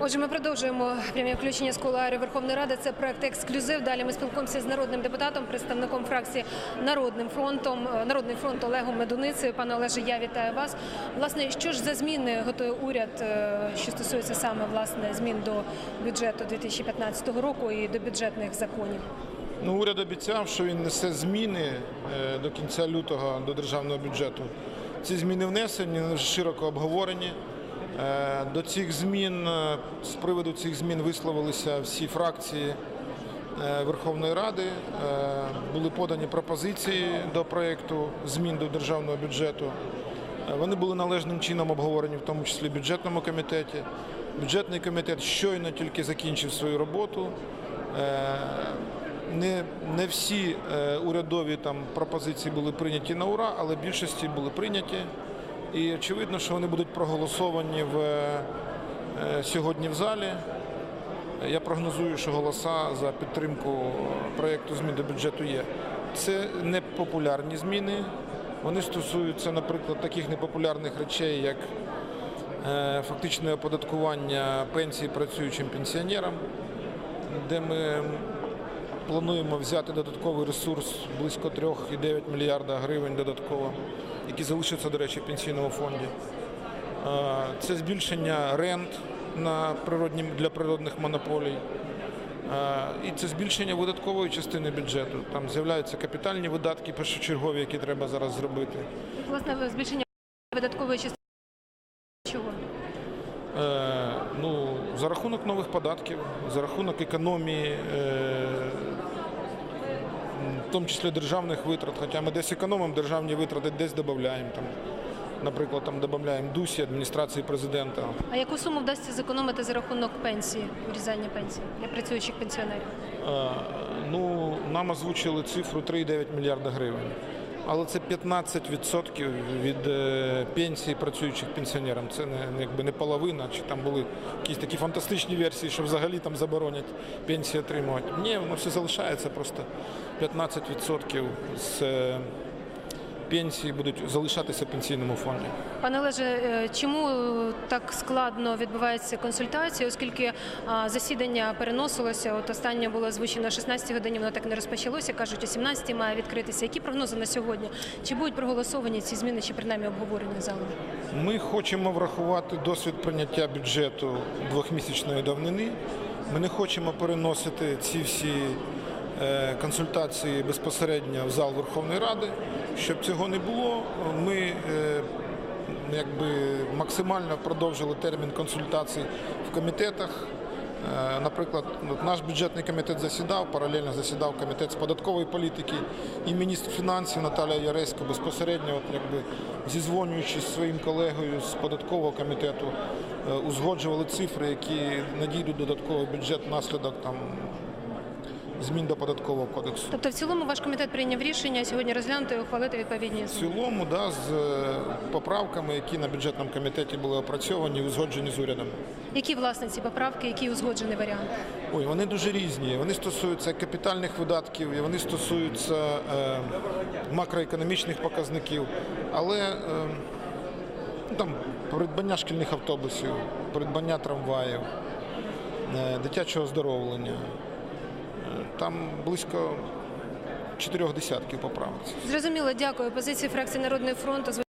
Отже, ми продовжуємо прямі включення з кулуарів Верховної Ради. Це проект ексклюзив. Далі ми спілкуємося з народним депутатом, представником фракції Народним фронтом, е, Народний фронт Олегом Медуницею. Пане Олеже, я вітаю вас. Власне, що ж за зміни готує уряд, е, що стосується саме власне змін до бюджету 2015 року і до бюджетних законів? Ну, уряд обіцяв, що він несе зміни е, до кінця лютого до державного бюджету. Ці зміни внесені, широко обговорені. Е, До цих змін е, з приводу цих змін висловилися всі фракції е, Верховної Ради. Були подані пропозиції до проєкту змін до державного бюджету. Вони були належним чином обговорені, в тому числі в бюджетному комітеті. Бюджетний комітет щойно тільки закінчив свою роботу. Не, не всі урядові там пропозиції були прийняті на ура, але більшості були прийняті. І очевидно, що вони будуть проголосовані в, е, сьогодні в залі. Я прогнозую, що голоса за підтримку проєкту змін до бюджету є. Це не популярні зміни. Вони стосуються, наприклад, таких непопулярних речей, як е, фактичне оподаткування пенсій працюючим пенсіонерам, де ми плануємо взяти додатковий ресурс близько 3,9 мільярда гривень додатково, які залишаться, до речі, в пенсійному фонді. Це збільшення рент на природні, для природних монополій. І це збільшення видаткової частини бюджету. Там з'являються капітальні видатки першочергові, які треба зараз зробити. Власне, збільшення видаткової частини чого? Е, ну, за рахунок нових податків, за рахунок економії, е, в тому числі державних витрат. Хоча ми десь економимо державні витрати, десь додаємо. Там, наприклад, там додаємо ДУСі, адміністрації президента. А яку суму вдасться зекономити за рахунок пенсії, урізання пенсії для працюючих пенсіонерів? Е, ну, нам озвучили цифру 3,9 мільярда гривень. Але це 15% від е, пенсії працюючих пенсіонерам. Це не, якби не половина, чи там були якісь такі фантастичні версії, що взагалі там заборонять пенсії отримувати. Ні, воно все залишається просто 15% з е, пенсії будуть залишатися в пенсійному фонді. Пане Олеже, е, чому так складно відбуваються консультації, оскільки засідання переносилося? От останнє було озвучено о 16 годині, воно так не розпочалося. кажуть, о 17 має відкритися. Які прогнози на сьогодні? Чи будуть проголосовані ці зміни, чи принаймні обговорені залом? Ми хочемо врахувати досвід прийняття бюджету двохмісячної давнини. Ми не хочемо переносити ці всі консультації безпосередньо в зал Верховної Ради. Щоб цього не було, ми е, якби максимально продовжили термін консультацій в комітетах. Е, Наприклад, наш бюджетний комітет засідав, паралельно засідав комітет з податкової політики і міністр фінансів Наталія Яресько безпосередньо, от якби зізвонюючись зі своїм колегою з податкового комітету, е, узгоджували цифри, які надійдуть додатковий бюджет внаслідок там змін до податкового кодексу. Тобто, в цілому ваш комітет прийняв рішення сьогодні розглянути і ухвалити відповідні В цілому, да, з е, поправками, які на бюджетному комітеті були опрацьовані і узгоджені з урядом. Які власне ці поправки, який узгоджений варіант? Ой, вони дуже різні. Вони стосуються капітальних видатків, і вони стосуються е, макроекономічних показників. Але е, ну, там придбання шкільних автобусів, придбання трамваїв, е, дитячого оздоровлення. Там близько чотирьох десятків поправок. Зрозуміло, дякую. Позиції фракції Народний фронт.